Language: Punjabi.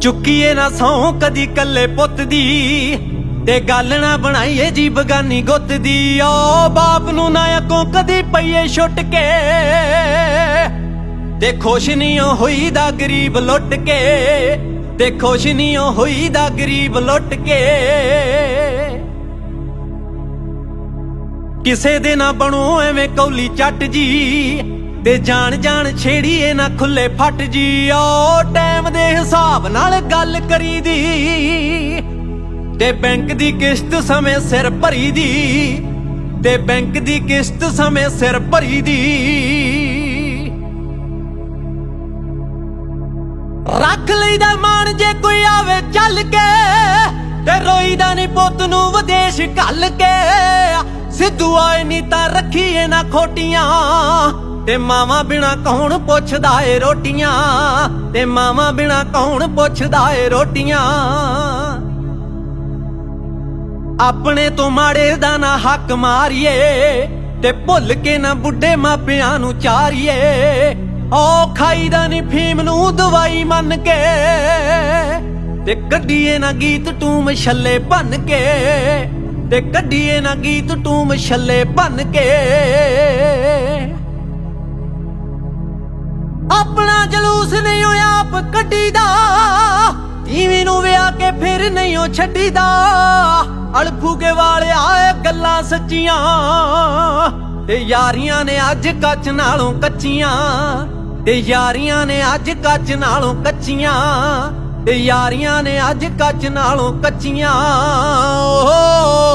ਚੁੱਕੀਏ ਨਾ ਸੌ ਕਦੀ ਕੱਲੇ ਪੁੱਤ ਦੀ ਤੇ ਗੱਲ ਨਾ ਬਣਾਈਏ ਜੀ ਬਗਾਨੀ ਗੁੱਤ ਦੀ। ਓ ਬਾਪ ਨੂੰ ਨਾ ਅੱਗੋਂ ਕਦੀ ਪਈਏ ਛੁੱਟ ਕੇ ਤੇ ਖੁਸ਼ ਨਹੀਂ ਓ ਹੋਈਦਾ ਗਰੀਬ ਲੁੱਟ ਕੇ ਤੇ ਖੁਸ਼ ਨਹੀਂ ਓ ਹੋਈਦਾ ਗਰੀਬ ਲੁੱਟ ਕੇ। ਕਿਸੇ ਦੇ ਨਾ ਬਣੋ ਐਵੇਂ ਕੌਲੀ ਚੱਟ ਜੀ ਤੇ ਜਾਣ ਜਾਣ ਛੇੜੀਏ ਨਾ ਖੁੱਲੇ ਫੱਟ ਜੀ। ਓ ਟਾਈਮ ਦੇ ਹਿਸਾਬ ਨਾਲ ਗੱਲ ਕਰੀਦੀ ਤੇ ਬੈਂਕ ਦੀ ਕਿਸ਼ਤ ਸਮੇਂ ਸਿਰ ਭਰੀ ਦੀ ਤੇ ਬੈਂਕ ਦੀ ਕਿਸ਼ਤ ਸਮੇਂ ਸਿਰ ਭਰੀ ਦੀ ਰੱਖ ਲਈਦਾ ਮਾਣ ਜੇ ਕੋਈ ਆਵੇ ਚੱਲ ਕੇ ਤੇ ਰੋਈਦਾ ਨਹੀਂ ਪੁੱਤ ਨੂੰ ਵਿਦੇਸ਼ ਘੱਲ ਕੇ। ਸਿੱਧੂ ਆਏ ਨਹੀਂ ਤਾਂ ਰੱਖੀਏ ਨਾ ਖੋਟੀਆਂ। ਤੇ ਮਾਵਾ ਬਿਨਾ ਕੌਣ ਪੁੱਛਦਾ ਏ ਰੋਟੀਆਂ? ਤੇ ਮਾਵਾ ਬਿਨਾ ਕੌਣ ਪੁੱਛਦਾ ਏ ਰੋਟੀਆਂ? ਆਪਣੇ ਤੋਂ ਮਾੜੇ ਦਾ ਨਾ ਹੱਕ ਮਾਰੀਏ, ਤੇ ਭੁੱਲ ਕੇ ਨਾ ਬੁੱਢੇ ਮਾਪਿਆਂ ਨੂੰ ਚਾਰੀਏ। ਓ ਖਾਈਦਾ ਨਹੀਂ ਫੀਮ ਨੂੰ ਦਵਾਈ ਮੰਨ ਕੇ, ਤੇ ਕੱਢੀਏ ਨਾ ਗੀਤ ਟੂ ਮਛੱਲੇ ਭੰਨ ਕੇ, ਤੇ ਕੱਢੀਏ ਨਾ ਗੀਤ ਟੂ ਮਛੱਲੇ ਭੰਨ ਕੇ। ਆਪਣਾ ਜਲੂਸ ਨਹੀਂ ਉਹ ਆਪ ਕੱਢੀਦਾ। ਟੀਵੀ ਨੂੰ ਵਿਆਹ ਕੇ ਫਿਰ ਨਹੀਂ ਉਹ ਛੱਡੀਦਾ। ਅਲਫੂਗੇ ਵਾਲਿਆ ਇਹ ਗੱਲਾਂ ਸੱਚੀਆਂ। ਤੇ ਯਾਰੀਆਂ ਨੇ ਅੱਜ ਕੱਚ ਨਾਲੋਂ ਕੱਚੀਆਂ। ਤੇ ਯਾਰੀਆਂ ਨੇ ਅੱਜ ਕੱਚ ਨਾਲੋਂ ਕੱਚੀਆਂ। ਤੇ ਯਾਰੀਆਂ ਨੇ ਅੱਜ ਕੱਚ ਨਾਲੋਂ ਕੱਚੀਆਂ। ਓ